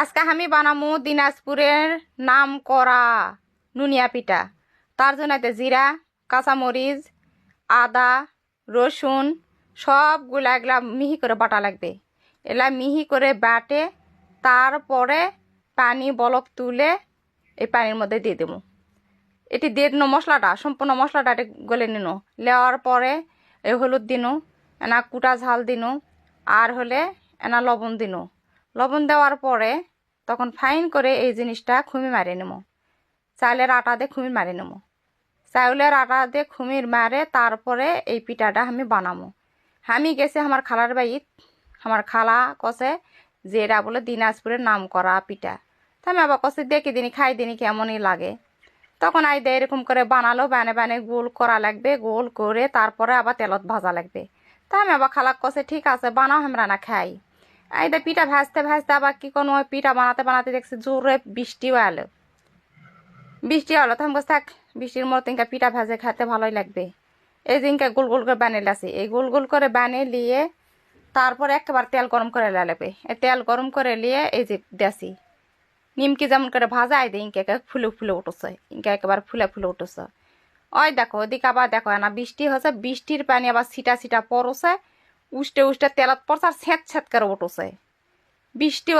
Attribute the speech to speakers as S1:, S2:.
S1: আজকে আমি বানামু দিনাজপুরের নাম করা নুনিয়া পিঠা। তার জন্য জিরা, কাঁচামরিচ, আদা, রসুন, সবগুলা এগুলা মিহি করে বাটা লাগবে। এগুলা মিহি করে বাটে, তারপরে পানি বলক তুলে এই পানির মধ্যে দিয়ে দেবো। এটি দিয়ে দিন মশলাটা, সম্পূর্ণ মশলাটা এটি গলে নিন। লেওয়ার পরে এই হলুদ দিনু, এনা কুটা ঝাল দিনু, আর হলে এনা লবণ দিনু। লবণ দেওয়ার পরে তখন ফাইন করে এই জিনিসটা খুমি মারি নেব। চালের আটা দিয়ে খুমি মারি নেব। চাউলের আটা দিয়ে খুমির মারে তারপরে এই পিঠাটা আমি বানাবো। আমি গেছি আমার খালার বাড়িত। আমার খালা কষে এরা বলে দিনাজপুরের নাম করা পিঠা। তা আমি আবার কষে দেখি দিনই খাই দিনই কেমনই লাগে। তখন আই দে এরকম করে বানালো, বানে বানে গোল করা লাগবে, গোল করে তারপরে আবার তেলত ভাজা লাগবে। তা আমি আবার খালাক কষে ঠিক আছে, বানাও, আমরা না খাই। দে পিঠা ভাজতে ভাজতে আবার কি কোনো পিঠা বানাতে বানাতে দেখছি জোরে বৃষ্টিও এলো বৃষ্টি হলো তো আমি বলছি, থাক। বৃষ্টির মতো ইনকা পিঠা ভাজে খেতে ভালোই লাগবে। এই যে গোল গোল করে বানিয়ে লাসি এই গোল গোল করে বানিয়ে নিয়ে তারপর একেবারে তেল গরম করে লাগবে। এই তেল গরম করে নিয়ে এই যে দেশি নিমকি যেমন করে ভাজা এই যে ইনকে ফুলে ফুলে উঠছে। ইনকে একেবারে ফুলে ফুলে উঠছে। ওই দেখো ওদিকে আবার দেখো না বৃষ্টি হচ্ছে বৃষ্টির পানি আবার ছিটা ছিটা পড়ছে। উষ্টে উষ্টে তেলাত পড়ছে আর ছ্যাঁত ছ্যাঁত করে উঠছে। বৃষ্টি